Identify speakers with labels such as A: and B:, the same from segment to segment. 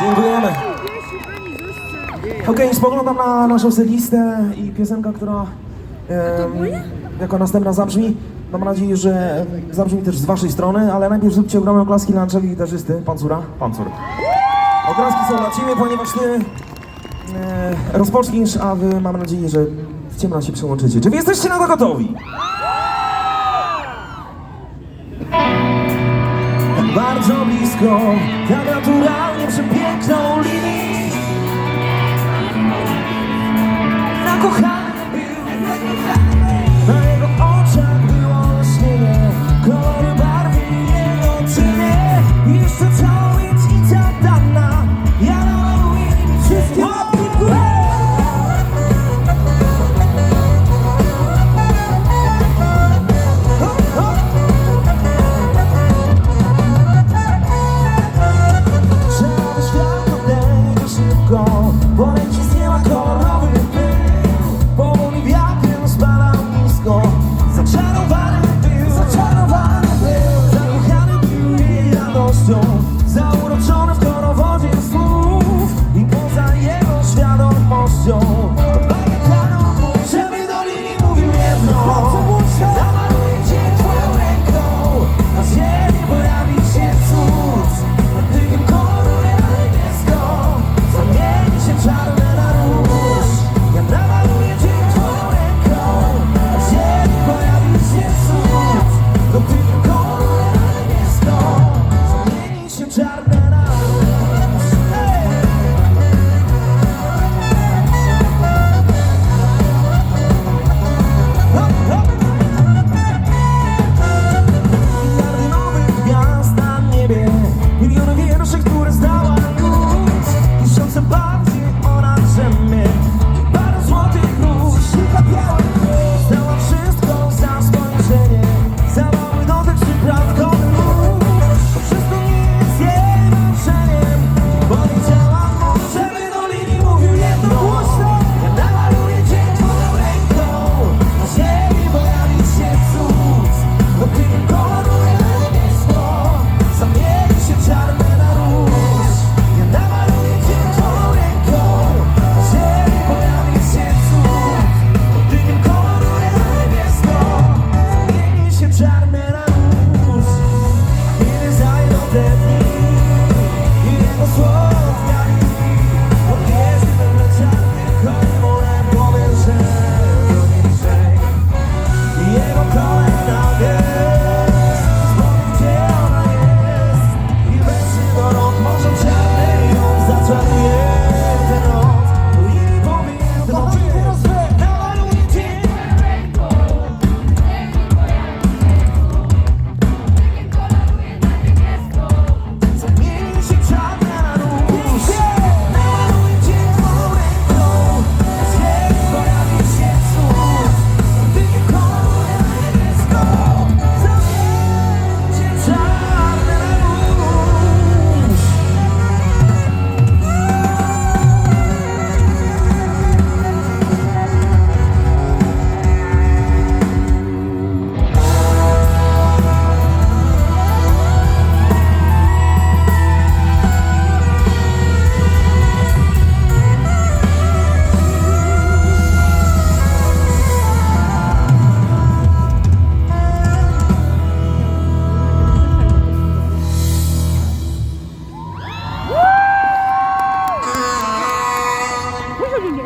A: Dziękujemy. Okej, okay, spoglądam na naszą setlistę i piosenka, która e, jako następna zabrzmi. Mam nadzieję, że zabrzmi też z waszej strony, ale najpierw zróbcie ogromne oklaski dla naszego gitarzysty, Pancura. Pancur. Oklaski są dla ciebie, ponieważ ty e, rozpoczniesz, a wy mam nadzieję, że w ciemno się przełączycie. Czy wy jesteście na to gotowi? bardzo blisko, tak naturalnie przepiękną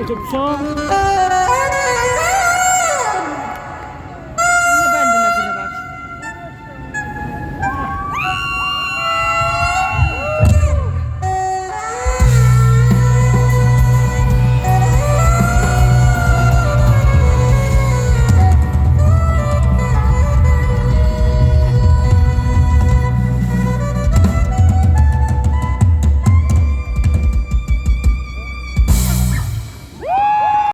B: จุ๊บ